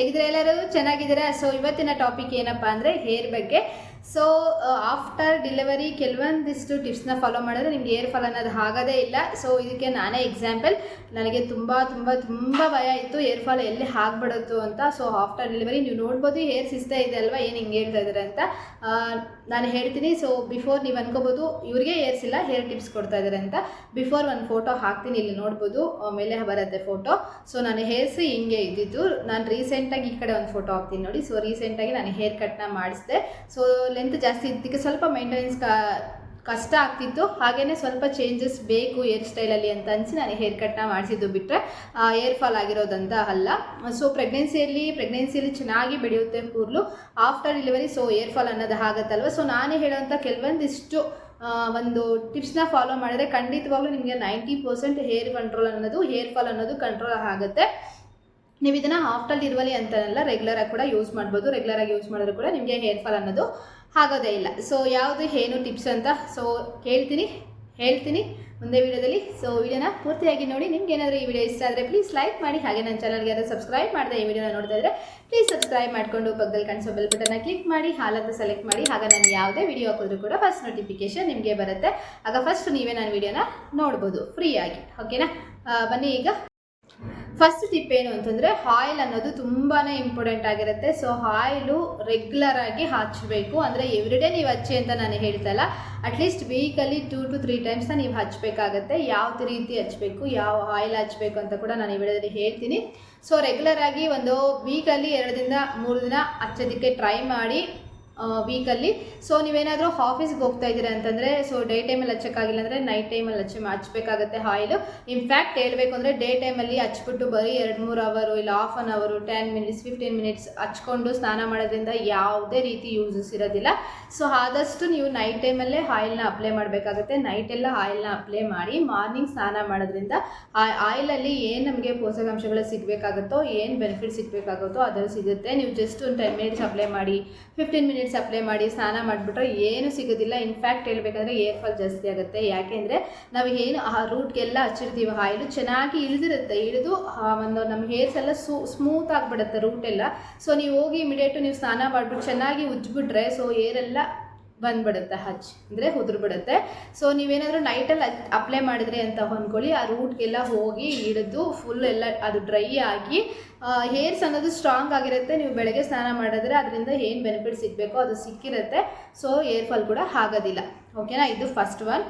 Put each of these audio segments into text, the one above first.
ఎగిరేలారు ಚೆನ್ನಾಗಿದ್ದೀರಾ? ಸೊ ಇವತ್ತಿನ ಟಾಪಿಕ್ ಏನಪ್ಪ ಅಂದರೆ ಹೇರ್ ಬಗ್ಗೆ. ಸೊ ಆಫ್ಟರ್ ಡಿಲಿವರಿ ಕೆಲವೊಂದಿಷ್ಟು ಟಿಪ್ಸ್ನ ಫಾಲೋ ಮಾಡಿದ್ರೆ ನಿಮ್ಗೆ ಏರ್ ಫಾಲ್ ಅನ್ನೋದು ಆಗೋದೇ ಇಲ್ಲ. ಸೊ ಇದಕ್ಕೆ ನಾನೇ ಎಕ್ಸಾಂಪಲ್ ನನಗೆ ತುಂಬ ತುಂಬ ತುಂಬ ಭಯ ಇತ್ತು. ಏರ್ ಫಾಲ್ ಎಲ್ಲಿ ಆಗ್ಬಿಡುತ್ತು ಅಂತ. ಸೊ ಆಫ್ಟರ್ ಡೆಲಿವರಿ ನೀವು ನೋಡ್ಬೋದು ಹೇರ್ ಸಿಸ್ತಾ ಇದೆ ಅಲ್ವಾ? ಏನು ಹಿಂಗೆ ಹೇಳ್ತಾ ಇದ್ದಾರೆ ಅಂತ. ನಾನು ಹೇಳ್ತೀನಿ. ಸೊ ಬಿಫೋರ್ ನೀವು ಅನ್ಕೋಬೋದು, ಇವ್ರಿಗೆ ಏರ್ಸ್ ಇಲ್ಲ ಹೇರ್ ಟಿಪ್ಸ್ ಕೊಡ್ತಾ ಇದ್ದಾರೆ ಅಂತ. ಬಿಫೋರ್ ಒಂದು ಫೋಟೋ ಹಾಕ್ತೀನಿ, ಇಲ್ಲಿ ನೋಡ್ಬೋದು. ಮೇಲೆ ಬರುತ್ತೆ ಫೋಟೋ ಸೊ ನಾನು ಹೇರ್ಸ್ ಹಿಂಗೆ ಇದ್ದಿದ್ದು. ನಾನು ರೀಸೆಂಟಾಗಿ ಈ ಕಡೆ ಒಂದು ಫೋಟೋ ಹಾಕ್ತೀನಿ ನೋಡಿ. ಸೊ ರೀಸೆಂಟಾಗಿ ನಾನು ಹೇರ್ ಕಟ್ನ ಮಾಡಿಸಿದೆ. ಸೊ ಲೆಂತ್ ಜಾಸ್ತಿ ಇದ್ದಕ್ಕೆ ಸ್ವಲ್ಪ ಮೇಂಟೆನೆನ್ಸ್ ಕಷ್ಟ ಆಗ್ತಿತ್ತು. ಹಾಗೆಯೇ ಸ್ವಲ್ಪ ಚೇಂಜಸ್ ಬೇಕು ಹೇರ್ ಸ್ಟೈಲಲ್ಲಿ ಅಂತ ಅನಿಸಿ ನಾನು ಹೇರ್ ಕಟ್ನ ಮಾಡಿಸಿದ್ದು ಬಿಟ್ಟರೆ ಏರ್ ಫಾಲ್ ಆಗಿರೋದಂತ ಅಲ್ಲ. ಸೊ ಪ್ರೆಗ್ನೆನ್ಸಿಯಲ್ಲಿ ಪ್ರೆಗ್ನೆನ್ಸಿಯಲ್ಲಿ ಚೆನ್ನಾಗಿ ಬೆಳೆಯುತ್ತೆ ಕೂದಲು. After delivery so hair fall ಅನ್ನೋದು ಆಗುತ್ತಲ್ವ? ಸೊ ನಾನೇ ಹೇಳೋಂಥ ಕೆಲವೊಂದಿಷ್ಟು ಒಂದು ಟಿಪ್ಸ್ನ ಫಾಲೋ ಮಾಡಿದ್ರೆ ಖಂಡಿತವಾಗ್ಲೂ ನಿಮಗೆ ನೈಂಟಿ ಪರ್ಸೆಂಟ್ ಹೇರ್ ಕಂಟ್ರೋಲ್ ಅನ್ನೋದು ಹೇರ್ ಫಾಲ್ ಅನ್ನೋದು ಕಂಟ್ರೋಲ್ ಆಗುತ್ತೆ. ನೀವು ಇದನ್ನು ಆಫ್ಟರ್ ಇರುವಲ್ಲಿ ಅಂತಲ್ಲ ರೆಗ್ಯುಲರಾಗಿ ಕೂಡ ಯೂಸ್ ಮಾಡ್ಬೋದು. ರೆಗ್ಯುಲರಾಗಿ ಯೂಸ್ ಮಾಡಿದ್ರು ಕೂಡ ನಿಮಗೆ ಹೇರ್ ಫಾಲ್ ಅನ್ನೋದು ಆಗೋದೇ ಇಲ್ಲ. ಸೊ ಯಾವುದು ಏನು ಟಿಪ್ಸ್ ಅಂತ ಸೊ ಕೇಳ್ತೀನಿ, ಹೇಳ್ತೀನಿ ಮುಂದೆ ವಿಡಿಯೋದಲ್ಲಿ. ಸೊ ವಿಡಿಯೋನ ಪೂರ್ತಿಯಾಗಿ ನೋಡಿ. ನಿಮ್ಗೆ ಏನಾದರೂ ಈ ವಿಡಿಯೋ ಇಷ್ಟ ಆದರೆ ಪ್ಲೀಸ್ ಲೈಕ್ ಮಾಡಿ. ಹಾಗೆ ನನ್ನ ಚಾನಲ್ಗೆ ಅದು ಸಬ್ಸ್ಕ್ರೈಬ್ ಮಾಡಿದೆ ಈ ವಿಡಿಯೋನ ನೋಡ್ತಾ ಇದ್ರೆ ಪ್ಲೀಸ್ ಸಬ್ಸ್ಕ್ರೈಬ್ ಮಾಡಿಕೊಂಡು ಪಕ್ಕದಲ್ಲಿ ಕಾಣಿಸೋ ಬೆಲ್ ಬಟನ್ನ ಕ್ಲಿಕ್ ಮಾಡಿ ಹಾಲಂತ ಸೆಲೆಕ್ಟ್ ಮಾಡಿ. ಆಗ ನಾನು ಯಾವುದೇ ವಿಡಿಯೋ ಹಾಕಿದ್ರು ಕೂಡ ಫಸ್ಟ್ ನೋಟಿಫಿಕೇಶನ್ ನಿಮಗೆ ಬರುತ್ತೆ. ಆಗ ಫಸ್ಟ್ ನೀವೇ ನಾನು ವಿಡಿಯೋನ ನೋಡ್ಬೋದು ಫ್ರೀಯಾಗಿ ಓಕೆನಾ ಬನ್ನಿ ಈಗ. ಫಸ್ಟ್ ಟಿಪ್ ಏನು ಅಂತಂದರೆ ಆಯಿಲ್ ಅನ್ನೋದು ತುಂಬಾ ಇಂಪಾರ್ಟೆಂಟ್ ಆಗಿರುತ್ತೆ. ಸೊ ಆಯಿಲು ರೆಗ್ಯುಲರ್ ಆಗಿ ಹಚ್ಚಬೇಕು ಅಂದರೆ ಎವ್ರಿಡೇ ನೀವು ಹಚ್ಚಿ ಅಂತ ನಾನು ಹೇಳ್ತಲ್ಲ at least weekly two to three ಟೈಮ್ಸ್ನ ನೀವು ಹಚ್ಚಬೇಕಾಗತ್ತೆ ಯಾವ ರೀತಿ ಹಚ್ಚಬೇಕು ಯಾವ ಆಯಿಲ್ ಹಚ್ಚಬೇಕು ಅಂತ ಕೂಡ ನಾನು ಈ ವಿಡಿಯೋದಲ್ಲಿ ಹೇಳ್ತೀನಿ. ಸೊ ರೆಗ್ಯುಲರ್ ಆಗಿ ಒಂದು ವೀಕಲ್ಲಿ ಎರಡರಿಂದ ಮೂರು ದಿನ ಹಚ್ಚೋದಕ್ಕೆ ಟ್ರೈ ಮಾಡಿ. ವೀಕಲ್ಲಿ ಸೊ ನೀವೇನಾದರೂ ಆಫೀಸ್ಗೆ ಹೋಗ್ತಾ ಇದ್ದೀರಾ ಅಂತಂದರೆ ಸೊ ಡೇ ಟೈಮಲ್ಲಿ ಹಚ್ಚೋಕ್ಕಾಗಿಲ್ಲ ಅಂದರೆ ನೈಟ್ ಟೈಮಲ್ಲಿ ಹಚ್ಚಿ ಹಚ್ಬೇಕಾಗತ್ತೆ ಆಯಿಲು ಇನ್ಫ್ಯಾಕ್ಟ್ ಹೇಳಬೇಕು ಅಂದರೆ ಡೇ ಟೈಮಲ್ಲಿ ಹಚ್ಬಿಟ್ಟು ಬರೀ ಎರಡು, ಮೂರು ಅವರು ಇಲ್ಲ ಹಾಫ್ ಅನ್ ಅವರು ಟೆನ್ ಮಿನಿಟ್ಸ್ ಫಿಫ್ಟೀನ್ ಮಿನಿಟ್ಸ್ ಹಚ್ಕೊಂಡು ಸ್ನಾನ ಮಾಡೋದ್ರಿಂದ ಯಾವುದೇ ರೀತಿ ಯೂಸಸ್ ಇರೋದಿಲ್ಲ. ಸೊ ಆದಷ್ಟು ನೀವು ನೈಟ್ ಟೈಮಲ್ಲೇ ಆಯಿಲ್ನ ಅಪ್ಲೈ ಮಾಡಬೇಕಾಗುತ್ತೆ. ನೈಟೆಲ್ಲ ಆಯಿಲ್ನ ಅಪ್ಲೈ ಮಾಡಿ ಮಾರ್ನಿಂಗ್ ಸ್ನಾನ ಮಾಡೋದ್ರಿಂದ ಆ ಆಯಿಲಲ್ಲಿ ಏನು ನಮಗೆ ಪೋಷಕಾಂಶಗಳು ಸಿಗಬೇಕಾಗುತ್ತೋ, ಏನು ಬೆನಿಫಿಟ್ ಸಿಗಬೇಕಾಗುತ್ತೋ ಅದರಲ್ಲಿ ಸಿಗುತ್ತೆ. ನೀವು ಜಸ್ಟ್ ಒಂದು ಟೆನ್ ಮಿನಿಟ್ಸ್ ಅಪ್ಲೈ ಮಾಡಿ ಫಿಫ್ಟೀನ್ ಮಿನಿಟ್ಸ್ ಅಪ್ಲೈ ಮಾಡಿ ಸ್ನಾನ ಮಾಡಿಬಿಟ್ರೆ ಏನು ಸಿಗೋದಿಲ್ಲ. ಇನ್ಫ್ಯಾಕ್ಟ್ ಹೇಳ್ಬೇಕಂದ್ರೆ ಏರ್ ಫಾಲ್ ಜಾಸ್ತಿ ಆಗುತ್ತೆ. ಯಾಕೆಂದರೆ ನಾವು ಏನು ಆ ರೂಟ್ಗೆಲ್ಲ ಹಚ್ಚಿರ್ತೀವಿ ಆಯಿಲು ಚೆನ್ನಾಗಿ ಇಳಿದಿರುತ್ತೆ. ಇಳಿದು ಒಂದು ನಮ್ಮ ಹೇರ್ಸ್ ಎಲ್ಲ ಸೂ ಸ್ಮೂತ್ ಆಗಿಬಿಡುತ್ತೆ ರೂಟೆಲ್ಲ ಸೊ ನೀವು ಹೋಗಿ ಇಮಿಡಿಯೇಟು ನೀವು ಸ್ನಾನ ಮಾಡಿಬಿಟ್ಟು ಚೆನ್ನಾಗಿ ಉಜ್ಜಿಬಿಟ್ರೆ ಸೊ ಏರೆಲ್ಲ ಬಂದ್ಬಿಡುತ್ತೆ ಹಚ್ ಅಂದರೆ ಉದುರು ಬಿಡುತ್ತೆ ಸೊ ನೀವೇನಾದರೂ ನೈಟಲ್ಲಿ ಅಪ್ಲೈ ಮಾಡಿದ್ರಿ ಅಂತ ಅಂದ್ಕೊಳ್ಳಿ ಆ ರೂಟ್ಗೆಲ್ಲ ಹೋಗಿ ಹಿಡಿದು ಫುಲ್ ಎಲ್ಲ ಅದು ಡ್ರೈ ಆಗಿ ಹೇರ್ಸ್ ಅನ್ನೋದು ಸ್ಟ್ರಾಂಗ್ ಆಗಿರುತ್ತೆ. ನೀವು ಬೆಳಗ್ಗೆ ಸ್ನಾನ ಮಾಡಿದ್ರೆ ಅದರಿಂದ ಏನು ಬೆನಿಫಿಟ್ ಸಿಗಬೇಕೋ ಅದು ಸಿಕ್ಕಿರುತ್ತೆ. ಸೊ ಏರ್ ಫಾಲ್ ಕೂಡ ಆಗೋದಿಲ್ಲ. ಓಕೆನಾ ಇದು ಫಸ್ಟ್ ಒನ್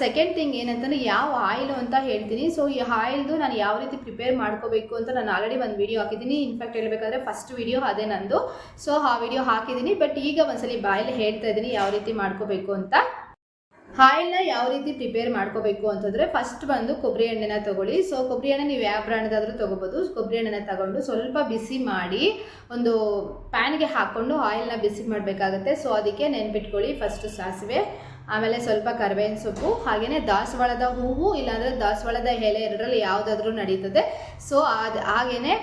ಸೆಕೆಂಡ್ ಥಿಂಗ್ ಏನಂತಂದರೆ ಯಾವ ಆಯಿಲು ಅಂತ ಹೇಳ್ತೀನಿ. ಸೊ ಈ ಆಯಿಲ್ದು ನಾನು ಯಾವ ರೀತಿ ಪ್ರಿಪೇರ್ ಮಾಡ್ಕೋಬೇಕು ಅಂತ ನಾನು ಆಲ್ರೆಡಿ ಒಂದು ವಿಡಿಯೋ ಹಾಕಿದ್ದೀನಿ. ಇನ್ಫ್ಯಾಕ್ಟ್ ಹೇಳಬೇಕಾದ್ರೆ ಫಸ್ಟ್ ವಿಡಿಯೋ ಅದೇ ನಂದು. ಸೊ ಆ ವಿಡಿಯೋ ಹಾಕಿದ್ದೀನಿ. ಬಟ್ ಈಗ ಒಂದ್ಸಲಿ ಬಾಯಲ್ಲಿ ಹೇಳ್ತಾ ಇದ್ದೀನಿ ಯಾವ ರೀತಿ ಮಾಡ್ಕೋಬೇಕು ಅಂತ. ಆಯಿಲ್ನ ಯಾವ ರೀತಿ ಪ್ರಿಪೇರ್ ಮಾಡ್ಕೋಬೇಕು ಅಂತಂದರೆ ಫಸ್ಟ್ ಬಂದು ಕೊಬ್ಬರಿ ಎಣ್ಣೆನ ತಗೊಳ್ಳಿ. ಸೊ ಕೊಬ್ಬರಿ ಎಣ್ಣೆ ನೀವು ಯಾವ ಬ್ರ್ಯಾಂಡ್ದಾದರೂ ತೊಗೋಬೋದು. ಕೊಬ್ಬರಿ ಎಣ್ಣೆನ ತಗೊಂಡು ಸ್ವಲ್ಪ ಬಿಸಿ ಮಾಡಿ ಒಂದು ಪ್ಯಾನ್ಗೆ ಹಾಕ್ಕೊಂಡು ಆಯಿಲ್ನ ಬಿಸಿ ಮಾಡಬೇಕಾಗತ್ತೆ. ಸೊ ಅದಕ್ಕೆ ನೆನ್ಪಿಟ್ಕೊಳ್ಳಿ ಫಸ್ಟು ಸಾಸಿವೆ. ಆಮೇಲೆ ಸ್ವಲ್ಪ ಕರಿಬೇವಿನ ಸೊಪ್ಪು ಹಾಗೆಯೇ ದಾಸವಾಳದ ಹೂವು, ಇಲ್ಲಾಂದರೆ ದಾಸವಾಳದ ಎಲೆ ಎರಡರಲ್ಲಿ ಯಾವುದಾದ್ರೂ ನಡೀತದೆ. ಸೊ ಅದು ಹಾಗೆಯೇ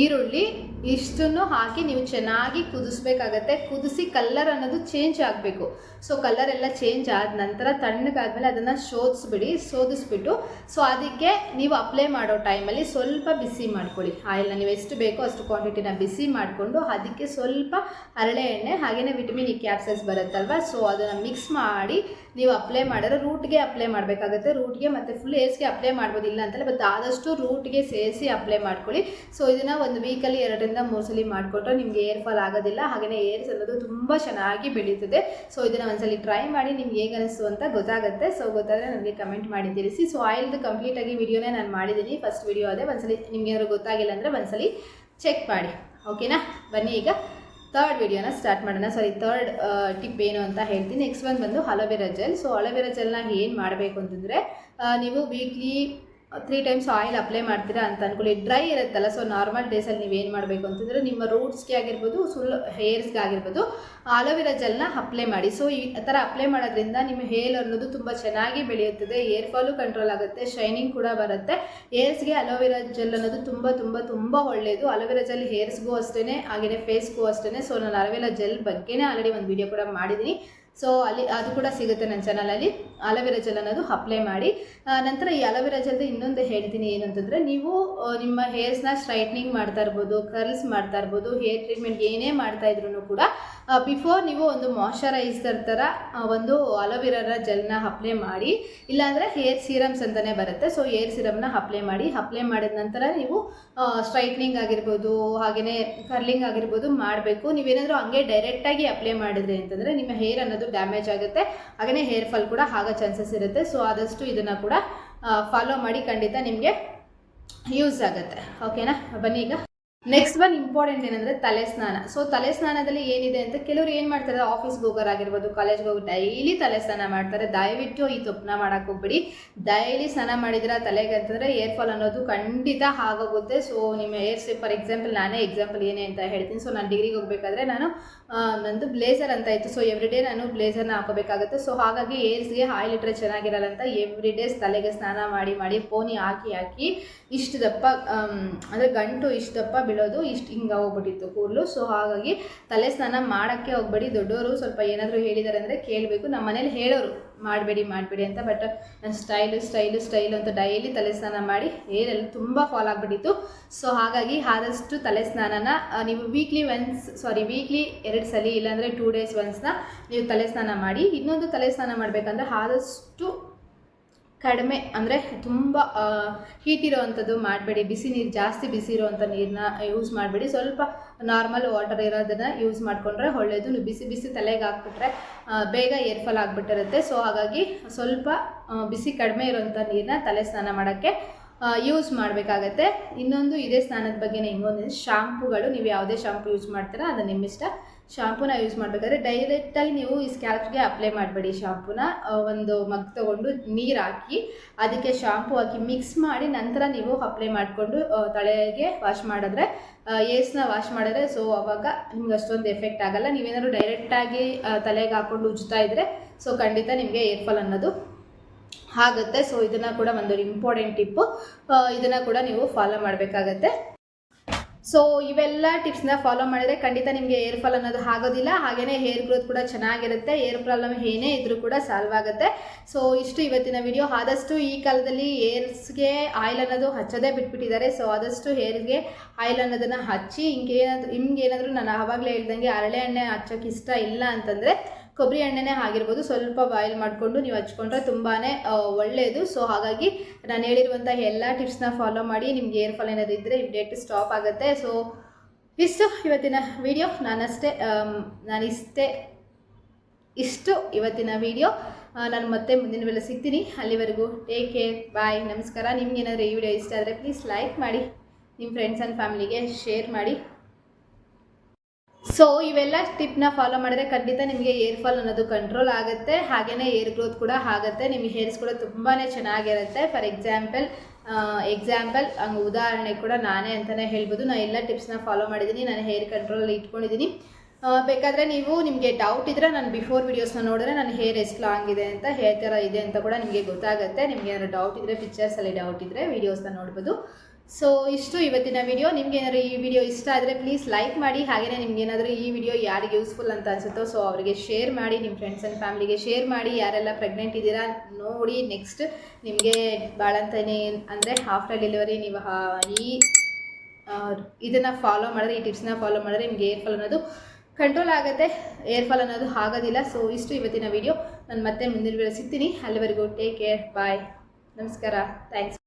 ಈರುಳ್ಳಿ ಇಷ್ಟನ್ನು ಹಾಕಿ ನೀವು ಚೆನ್ನಾಗಿ ಕುದಿಸ್ಬೇಕಾಗತ್ತೆ. ಕುದಿಸಿ ಕಲ್ಲರ್ ಅನ್ನೋದು ಚೇಂಜ್ ಆಗಬೇಕು. ಸೊ ಕಲ್ಲರ್ ಎಲ್ಲ ಚೇಂಜ್ ಆದ ನಂತರ ತಣ್ಣಗಾದ್ಮೇಲೆ ಅದನ್ನು ಶೋಧಿಸ್ಬಿಡಿ, ಶೋಧಿಸ್ಬಿಟ್ಟು ಸೊ ಅದಕ್ಕೆ ನೀವು ಅಪ್ಲೈ ಮಾಡೋ ಟೈಮಲ್ಲಿ ಸ್ವಲ್ಪ ಬಿಸಿ ಮಾಡ್ಕೊಳ್ಳಿ. ಆಯಿಲ್ನ ನೀವು ಎಷ್ಟು ಬೇಕೋ ಅಷ್ಟು ಕ್ವಾಂಟಿಟಿನ ಬಿಸಿ ಮಾಡಿಕೊಂಡು ಅದಕ್ಕೆ ಸ್ವಲ್ಪ ಹರಳೆ ಎಣ್ಣೆ ಹಾಗೆಯೇ ವಿಟಮಿನ್ ಇ ಕ್ಯಾಪ್ಸಲ್ಸ್ ಬರುತ್ತಲ್ವ ಸೊ ಅದನ್ನು ಮಿಕ್ಸ್ ಮಾಡಿ ನೀವು ಅಪ್ಲೈ ಮಾಡಿದ್ರೆ ರೂಟ್ಗೆ ಅಪ್ಲೈ ಮಾಡಬೇಕಾಗುತ್ತೆ. ರೂಟ್ಗೆ ಮತ್ತು ಫುಲ್ ಏರ್ಸ್ಗೆ ಅಪ್ಲೈ ಮಾಡ್ಬೋದಿಲ್ಲ ಅಂತಲ್ಲ ಬಟ್ ಆದಷ್ಟು ರೂಟ್ಗೆ ಸೇರಿಸಿ ಅಪ್ಲೈ ಮಾಡ್ಕೊಳ್ಳಿ. ಸೊ ಇದನ್ನು ಒಂದು ವೀಕಲ್ಲಿ ಎರಡರಿಂದ ಮೂರು ಸಲ ಮಾಡಿಕೊಟ್ರೆ ನಿಮಗೆ ಏರ್ ಫಾಲ್ ಆಗೋದಿಲ್ಲ. ಹಾಗೆಯೇ ಏರ್ಸ್ ಅನ್ನೋದು ತುಂಬ ಚೆನ್ನಾಗಿ ಬೆಳೀತದೆ. ಸೊ ಇದನ್ನು ಒಂದ್ಸಲಿ ಟ್ರೈ ಮಾಡಿ ನಿಮ್ಗೆ ಹೇಗೆ ಅನಿಸ್ತು ಅಂತ ಗೊತ್ತಾಗುತ್ತೆ. ಸೊ ಗೊತ್ತಾದರೆ ನನಗೆ ಕಮೆಂಟ್ ಮಾಡಿ ತಿಳಿಸಿ. ಸೊ ಆಯಿಲ್ದು ಕಂಪ್ಲೀಟಾಗಿ ವಿಡಿಯೋನೇ ನಾನು ಮಾಡಿದ್ದೀನಿ. ಫಸ್ಟ್ ವಿಡಿಯೋ ಅದೇ. ಒಂದ್ಸಲಿ ನಿಮಗೆ ಏನಾದ್ರು ಗೊತ್ತಾಗಿಲ್ಲ ಅಂದರೆ ಒಂದ್ಸಲಿ ಚೆಕ್ ಮಾಡಿ. ಓಕೆನಾ ಬನ್ನಿ ಈಗ. ತರ್ಡ್ ವಿಡಿಯೋನ ಸ್ಟಾರ್ಟ್ ಮಾಡೋಣ. ಸಾರಿ ತರ್ಡ್ ಟಿಪ್ ಏನು ಅಂತ ಹೇಳ್ತೀನಿ. ನೆಕ್ಸ್ಟ್ ಒಂದು ಬಂದು aloe vera gel so aloe vera ಜೆಲ್ನ ಏನು ಮಾಡಬೇಕು ಅಂತಂದರೆ ನೀವು weekly three times oil apply ಮಾಡ್ತೀರಾ ಅಂತ ಅನ್ಕೊಳ್ಳಿ. ಡ್ರೈ ಇರುತ್ತಲ್ಲ ಸೊ ನಾರ್ಮಲ್ ಡೇಸಲ್ಲಿ ನೀವು ಏನು ಮಾಡಬೇಕು ಅಂತಂದರೆ ನಿಮ್ಮ ರೂಟ್ಸ್ಗೆ ಆಗಿರ್ಬೋದು ಫುಲ್ ಹೇರ್ಸ್ಗೆ ಆಗಿರ್ಬೋದು ಅಲೋವೆರಾ ಜೆಲ್ನ ಅಪ್ಲೈ ಮಾಡಿ. ಸೊ ಈ ಥರ ಅಪ್ಲೈ ಮಾಡೋದ್ರಿಂದ ನಿಮ್ಮ ಹೇರ್ ಅನ್ನೋದು ತುಂಬ ಚೆನ್ನಾಗಿ ಬೆಳೆಯುತ್ತದೆ. ಏರ್ ಫಾಲು ಕಂಟ್ರೋಲ್ ಆಗುತ್ತೆ ಶೈನಿಂಗ್ ಕೂಡ ಬರುತ್ತೆ. ಹೇರ್ಸ್ಗೆ ಅಲೋವೆರಾ ಜೆಲ್ ಅನ್ನೋದು ತುಂಬ ತುಂಬ ತುಂಬ ಒಳ್ಳೆಯದು ಅಲೋವೆರಾ ಜೆಲ್ ಹೇರ್ಸ್ಗೂ ಅಷ್ಟೇ ಹಾಗೆಯೇ ಫೇಸ್ಗೂ ಅಷ್ಟೇ ಸೊ ನಾನು ಅಲೋವೆರಾ ಜೆಲ್ ಬಗ್ಗೆನೇ ಆಲ್ರೆಡಿ ಒಂದು ವಿಡಿಯೋ ಕೂಡ ಮಾಡಿದ್ದೀನಿ ಸೊ ಅಲ್ಲಿ ಅದು ಕೂಡ ಸಿಗುತ್ತೆ ನನ್ನ ಚಾನಲಲ್ಲಿ ಅಲೋವೆರಾ ಜೆಲ್ ಅನ್ನೋದು ಅಪ್ಲೈ ಮಾಡಿ. ನಂತರ ಈ ಅಲೋವೆರಾ ಜೆಲ್ದು ಇನ್ನೊಂದು ಹೇಳ್ತೀನಿ ಏನು ಅಂತಂದರೆ ನೀವು ನಿಮ್ಮ ಹೇರ್ಸ್ನ ಸ್ಟ್ರೈಟ್ನಿಂಗ್ ಮಾಡ್ತಾ ಇರ್ಬೋದು ಕರ್ಲ್ಸ್ ಮಾಡ್ತಾ ಇರ್ಬೋದು ಹೇರ್ ಟ್ರೀಟ್ಮೆಂಟ್ ಏನೇ ಮಾಡ್ತಾ ಇದ್ರು ಕೂಡ ಬಿಫೋರ್ ನೀವು ಒಂದು ಮಾಯಶ್ಚರೈಸರ್ ಥರ ಒಂದು ಅಲೋವೆರಾ ಜೆಲ್ನ ಅಪ್ಲೈ ಮಾಡಿ, ಇಲ್ಲಾಂದರೆ ಹೇರ್ ಸೀರಮ್ಸ್ ಅಂತಲೇ ಬರುತ್ತೆ. ಸೊ ಹೇರ್ ಸಿರಮ್ನ ಅಪ್ಲೈ ಮಾಡಿ ಅಪ್ಲೈ ಮಾಡಿದ ನಂತರ ನೀವು ಸ್ಟ್ರೈಟ್ನಿಂಗ್ ಆಗಿರ್ಬೋದು ಹಾಗೆಯೇ ಕರ್ಲಿಂಗ್ ಆಗಿರ್ಬೋದು ಮಾಡಬೇಕು. ನೀವೇನಾದರೂ ಹಂಗೆ ಡೈರೆಕ್ಟಾಗಿ ಅಪ್ಲೈ ಮಾಡಿದ್ರಿ ಅಂತಂದರೆ ನಿಮ್ಮ ಹೇರ್ ಅನ್ನೋದು ಡ್ಯಾಮೇಜ್ ಆಗುತ್ತೆ. ಹಾಗೆಯೇ ಹೇರ್ ಫಾಲ್ ಕೂಡ ಆಗೋ ಚಾನ್ಸಸ್ ಇರುತ್ತೆ. ಸೊ ಆದಷ್ಟು ಇದನ್ನು ಕೂಡ ಫಾಲೋ ಮಾಡಿ ಖಂಡಿತ ನಿಮಗೆ ಯೂಸ್ ಆಗುತ್ತೆ. ಓಕೆನಾ ಬನ್ನಿ ಈಗ. ನೆಕ್ಸ್ಟ್ ಒನ್ ಇಂಪಾರ್ಟೆಂಟ್ ಏನಂದರೆ ತಲೆ ಸ್ನಾನ. ಸೊ ತಲೆ ಸ್ನಾನದಲ್ಲಿ ಏನಿದೆ ಅಂತ ಕೆಲವರು ಏನು ಮಾಡ್ತಾರೆ? ಆಫೀಸ್ಗೆ ಹೋಗೋರಾಗಿರ್ಬೋದು ಕಾಲೇಜ್ಗೆ ಹೋಗಿ ಡೈಲಿ ತಲೆ ಸ್ನಾನ ಮಾಡ್ತಾರೆ. ದಯವಿಟ್ಟು ಈ ತಪ್ಪನ್ನ ಮಾಡಕ್ ಹೋಗ್ಬೇಡಿ. ಡೈಲಿ ಸ್ನಾನ ಮಾಡಿದ್ರೆ ತಲೆಗೆ ಅಂತಂದ್ರೆ ಏರ್ ಫಾಲ್ ಅನ್ನೋದು ಖಂಡಿತ ಆಗೋಗುತ್ತೆ ಸೊ ನಿಮ್ಮ ಏರ್ ಫಾರ್ ಎಕ್ಸಾಂಪಲ್ ನಾನೇ ಎಕ್ಸಾಂಪಲ್ ಏನೇ ಅಂತ ಹೇಳ್ತೀನಿ. ಸೊ ನಾನು ಡಿಗ್ರಿಗೆ ಹೋಗಬೇಕಾದ್ರೆ ನಾನು ನಂದು ಬ್ಲೇಸರ್ ಅಂತ ಇತ್ತು. ಸೊ ಎವ್ರಿ ಡೇ ನಾನು ಬ್ಲೇಸರ್ನ ಹಾಕೋಬೇಕಾಗುತ್ತೆ. ಸೊ ಹಾಗಾಗಿ ಏರ್ಸ್ಗೆ ಆಯಿಲ್ ಇಟ್ಟರೆ ಚೆನ್ನಾಗಿರಲ್ಲ ಅಂತ ಎವ್ರಿ ಡೇಸ್ ತಲೆಗೆ ಸ್ನಾನ ಮಾಡಿ ಮಾಡಿ ಪೋನಿ ಹಾಕಿ ಹಾಕಿ ಇಷ್ಟು ದಪ್ಪ ಅಂದರೆ ಗಂಟು ಇಷ್ಟು ದಪ್ಪ ಬೀಳೋದು ಇಷ್ಟು ಹಿಂಗೆ ಹೋಗ್ಬಿಟ್ಟಿತ್ತು ಕೂದಲು. ಸೊ ಹಾಗಾಗಿ ತಲೆ ಸ್ನಾನ ಮಾಡೋಕ್ಕೆ ಹೋಗ್ಬೇಡಿ. ದೊಡ್ಡವರು ಸ್ವಲ್ಪ ಏನಾದರೂ ಹೇಳಿದ್ದಾರೆ ಅಂದರೆ ಕೇಳಬೇಕು. ನಮ್ಮ ಮನೇಲಿ ಹೇಳೋರು. ಮಾಡಬೇಡಿ ಮಾಡಬೇಡಿ ಅಂತ. ಬಟ್ ನಾನು ಸ್ಟೈಲು ಸ್ಟೈಲು ಸ್ಟೈಲು ಅಂತ ಡೈಲಿ ತಲೆ ಸ್ನಾನ ಮಾಡಿ ಏರೆಲ್ಲ ತುಂಬ ಫಾಲ್ ಆಗಿಬಿಟ್ಟಿತ್ತು. ಸೊ ಹಾಗಾಗಿ ಆದಷ್ಟು ತಲೆ ಸ್ನಾನನ ನೀವು ವೀಕ್ಲಿ ಒನ್ಸ್ ಸಾರಿ ವೀಕ್ಲಿ ಎರಡು ಸಲ, ಇಲ್ಲಾಂದರೆ ಟೂ ಡೇಸ್ ಒನ್ಸ್ನ ನೀವು ತಲೆ ಸ್ನಾನ ಮಾಡಿ, ಇನ್ನೊಂದು ತಲೆ ಸ್ನಾನ ಮಾಡಬೇಕಂದ್ರೆ ಆದಷ್ಟು ಕಡಿಮೆ ಅಂದರೆ ತುಂಬ ಹೀಟ್ ಇರೋವಂಥದ್ದು ಮಾಡಬೇಡಿ. ಬಿಸಿ ನೀರು, ಜಾಸ್ತಿ ಬಿಸಿ ಇರೋವಂಥ ನೀರನ್ನ ಯೂಸ್ ಮಾಡಬೇಡಿ. ಸ್ವಲ್ಪ ನಾರ್ಮಲ್ ವಾಟರ್ ಇರೋದನ್ನು ಯೂಸ್ ಮಾಡಿಕೊಂಡ್ರೆ ಒಳ್ಳೆಯದು ಬಿಸಿ ಬಿಸಿ ತಲೆಗೆ ಹಾಕ್ಬಿಟ್ರೆ ಬೇಗ ಏರ್ಫಾಲ್ ಆಗಿಬಿಟ್ಟಿರುತ್ತೆ. ಸೊ ಹಾಗಾಗಿ ಸ್ವಲ್ಪ ಬಿಸಿ ಕಡಿಮೆ ಇರೋವಂಥ ನೀರನ್ನ ತಲೆ ಸ್ನಾನ ಮಾಡೋಕ್ಕೆ ಯೂಸ್ ಮಾಡಬೇಕಾಗತ್ತೆ. ಇನ್ನೊಂದು ಇದೇ ಸ್ನಾನದ ಬಗ್ಗೆನೇ ಇನ್ನೊಂದು ಶಾಂಪುಗಳು ನೀವು ಯಾವುದೇ ಶಾಂಪು ಯೂಸ್ ಮಾಡ್ತೀರಾ ಅದು ನಿಮ್ಮ ಇಷ್ಟ ಶಾಂಪೂನ ಯೂಸ್ ಮಾಡಬೇಕಾದ್ರೆ ಡೈರೆಕ್ಟಾಗಿ ನೀವು ಈ ಸ್ಕ್ಯಾಲ್ಪ್ಗೆ ಅಪ್ಲೈ ಮಾಡಬೇಡಿ ಶಾಂಪೂನ. ಒಂದು ಮಗ್ ತೊಗೊಂಡು ನೀರು ಹಾಕಿ ಅದಕ್ಕೆ ಶಾಂಪೂ ಹಾಕಿ ಮಿಕ್ಸ್ ಮಾಡಿ ನಂತರ ನೀವು ಅಪ್ಲೈ ಮಾಡಿಕೊಂಡು ತಲೆಗೆ ವಾಶ್ ಮಾಡಿದ್ರೆ ಏಸ್ನ ವಾಶ್ ಮಾಡಿದ್ರೆ, ಸೊ ಅವಾಗ ನಿಮ್ಗೆ ಅಷ್ಟೊಂದು ಎಫೆಕ್ಟ್ ಆಗಲ್ಲ. ನೀವೇನಾದ್ರು ಡೈರೆಕ್ಟಾಗಿ ತಲೆಗೆ ಹಾಕ್ಕೊಂಡು ಉಜ್ತಾ ಇದ್ರೆ, ಸೊ ಖಂಡಿತ ನಿಮಗೆ ಏರ್ಫಾಲ್ ಅನ್ನೋದು ಆಗುತ್ತೆ. ಸೊ ಇದನ್ನು ಕೂಡ ಒಂದು ಇಂಪಾರ್ಟೆಂಟ್ ಟಿಪ್ಪು. ಇದನ್ನು ಕೂಡ ನೀವು ಫಾಲೋ ಮಾಡಬೇಕಾಗತ್ತೆ. ಸೊ ಇವೆಲ್ಲ ಟಿಪ್ಸ್ನ ಫಾಲೋ ಮಾಡಿದರೆ ಖಂಡಿತ ನಿಮಗೆ ಏರ್ ಫಾಲ್ ಅನ್ನೋದು ಆಗೋದಿಲ್ಲ. ಹಾಗೆಯೇ ಹೇರ್ ಗ್ರೋತ್ ಕೂಡ ಚೆನ್ನಾಗಿರುತ್ತೆ. ಏರ್ ಪ್ರಾಬ್ಲಮ್ ಏನೇ ಇದ್ರೂ ಕೂಡ ಸಾಲ್ವ್ ಆಗುತ್ತೆ. ಸೊ ಇಷ್ಟು ಇವತ್ತಿನ ವಿಡಿಯೋ ಆದಷ್ಟು ಈ ಕಾಲದಲ್ಲಿ ಏರ್ಸ್ಗೆ ಆಯಿಲ್ ಅನ್ನೋದು ಹಚ್ಚೋದೇ ಬಿಟ್ಬಿಟ್ಟಿದ್ದಾರೆ. ಸೊ ಆದಷ್ಟು ಹೇರ್ಗೆ ಆಯಿಲ್ ಅನ್ನೋದನ್ನು ಹಚ್ಚಿ, ಹಿಂಗೇನಾದ್ರೂ ಹಿಂಗೇನಾದರೂ ನಾನು ಆವಾಗಲೇ ಹೇಳ್ದಂಗೆ ಹರಳೆ ಎಣ್ಣೆ ಹಚ್ಚೋಕ್ಕೆ ಇಷ್ಟ ಇಲ್ಲ ಅಂತಂದರೆ ಕೊಬ್ಬರಿ ಎಣ್ಣೆನೇ ಆಗಿರ್ಬೋದು, ಸ್ವಲ್ಪ ಬಾಯ್ಲ್ ಮಾಡಿಕೊಂಡು ನೀವು ಹಚ್ಕೊಂಡ್ರೆ ತುಂಬಾ ಒಳ್ಳೆಯದು ಸೊ ಹಾಗಾಗಿ ನಾನು ಹೇಳಿರುವಂಥ ಎಲ್ಲ ಟಿಪ್ಸ್ನ ಫಾಲೋ ಮಾಡಿ, ನಿಮ್ಗೆ ಏರ್ ಫಾಲ್ ಏನಾದರೂ ಇದ್ದರೆ ಇಮ್ಡಿಯೇಟ್ ಸ್ಟಾಪ್ ಆಗುತ್ತೆ. ಸೊ ಇಷ್ಟು ಇವತ್ತಿನ ವಿಡಿಯೋ ನಾನಷ್ಟೇ ನಾನು ಇಷ್ಟೇ, ಇಷ್ಟು ಇವತ್ತಿನ ವಿಡಿಯೋ ನಾನು ಮತ್ತೆ ಮುಂದಿನ ವೇಳೆ ಸಿಗ್ತೀನಿ. ಅಲ್ಲಿವರೆಗೂ ಟೇಕ್ ಕೇರ್ ಬಾಯ್ ನಮಸ್ಕಾರ. ನಿಮ್ಗೆ ಏನಾದರೂ ಈ ವಿಡಿಯೋ ಇಷ್ಟ ಆದರೆ ಪ್ಲೀಸ್ ಲೈಕ್ ಮಾಡಿ. ನಿಮ್ಮ ಫ್ರೆಂಡ್ಸ್ ಆ್ಯಂಡ್ ಫ್ಯಾಮಿಲಿಗೆ ಶೇರ್ ಮಾಡಿ. ಸೊ ಇವೆಲ್ಲ ಟಿಪ್ನ ಫಾಲೋ ಮಾಡಿದ್ರೆ ಖಂಡಿತ ನಿಮಗೆ ಏರ್ ಫಾಲ್ ಅನ್ನೋದು ಕಂಟ್ರೋಲ್ ಆಗುತ್ತೆ. ಹಾಗೆಯೇ ಏರ್ ಗ್ರೋತ್ ಕೂಡ ಆಗುತ್ತೆ. ನಿಮಗೆ ಹೇರ್ಸ್ ಕೂಡ ತುಂಬಾ ಚೆನ್ನಾಗಿರುತ್ತೆ. ಫಾರ್ ಎಕ್ಸಾಂಪಲ್ ಎಕ್ಸಾಂಪಲ್ ಹಂಗೆ ಉದಾಹರಣೆ ಕೂಡ ನಾನೇ ಅಂತಲೇ ಹೇಳ್ಬೋದು. ನಾನು ಎಲ್ಲ ಟಿಪ್ಸ್ನ ಫಾಲೋ ಮಾಡಿದ್ದೀನಿ. ನಾನು ಹೇರ್ ಕಂಟ್ರೋಲಲ್ಲಿ ಇಟ್ಕೊಂಡಿದ್ದೀನಿ. ಬೇಕಾದರೆ ನೀವು ನಿಮಗೆ ಡೌಟ್ ಇದ್ದರೆ ನಾನು ಬಿಫೋರ್ ವೀಡಿಯೋಸ್ನ ನೋಡಿದ್ರೆ ನನ್ನ ಹೇರ್ ಎಷ್ಟು ಲಾಂಗ್ ಇದೆ ಅಂತ ಹೇರ್ ಥರ ಇದೆ ಅಂತ ಕೂಡ ನಿಮಗೆ ಗೊತ್ತಾಗುತ್ತೆ. ನಿಮಗೆ ಏನಾದ್ರು ಡೌಟ್ ಇದ್ದರೆ ಪಿಕ್ಚರ್ಸಲ್ಲಿ ಡೌಟ್ ಇದ್ದರೆ ವೀಡಿಯೋಸ್ನ ನೋಡ್ಬೋದು. ಸೊ ಇಷ್ಟು ಇವತ್ತಿನ ವಿಡಿಯೋ ನಿಮ್ಗೆ ಈ ವಿಡಿಯೋ ಇಷ್ಟ ಆದರೆ ಪ್ಲೀಸ್ ಲೈಕ್ ಮಾಡಿ. ಹಾಗೆಯೇ ನಿಮ್ಗೆ ಏನಾದರೂ ಈ ವಿಡಿಯೋ ಯಾರಿಗೆ ಯೂಸ್ಫುಲ್ ಅಂತ ಅನ್ಸುತ್ತೋ ಸೊ ಅವರಿಗೆ ಶೇರ್ ಮಾಡಿ. ನಿಮ್ಮ ಫ್ರೆಂಡ್ಸ್ ಆ್ಯಂಡ್ ಫ್ಯಾಮಿಲಿಗೆ ಶೇರ್ ಮಾಡಿ. ಯಾರೆಲ್ಲ ಪ್ರೆಗ್ನೆಂಟ್ ಇದ್ದೀರಾ ನೋಡಿ ನೆಕ್ಸ್ಟ್ ನಿಮಗೆ ಭಾಳಂತನೇ ಅಂದರೆ ಆಫ್ಟರ್ ಡೆಲಿವರಿ ನೀವು ಈ ಇದನ್ನು ಫಾಲೋ ಮಾಡಿದ್ರೆ, ಈ ಟಿಪ್ಸ್ನ ಫಾಲೋ ಮಾಡಿದ್ರೆ ನಿಮಗೆ ಏರ್ ಫಾಲ್ ಅನ್ನೋದು ಕಂಟ್ರೋಲ್ ಆಗುತ್ತೆ. ಏರ್ ಫಾಲ್ ಅನ್ನೋದು ಆಗೋದಿಲ್ಲ. ಸೊ ಇಷ್ಟು ಇವತ್ತಿನ ವಿಡಿಯೋ ನಾನು ಮತ್ತೆ ಮುಂದಿನ ವೇಳೆ ಸಿಗ್ತೀನಿ. ಅಲ್ಲಿವರೆಗೂ ಟೇಕ್ ಕೇರ್ ಬಾಯ್ ನಮಸ್ಕಾರ. ಥ್ಯಾಂಕ್ಸ್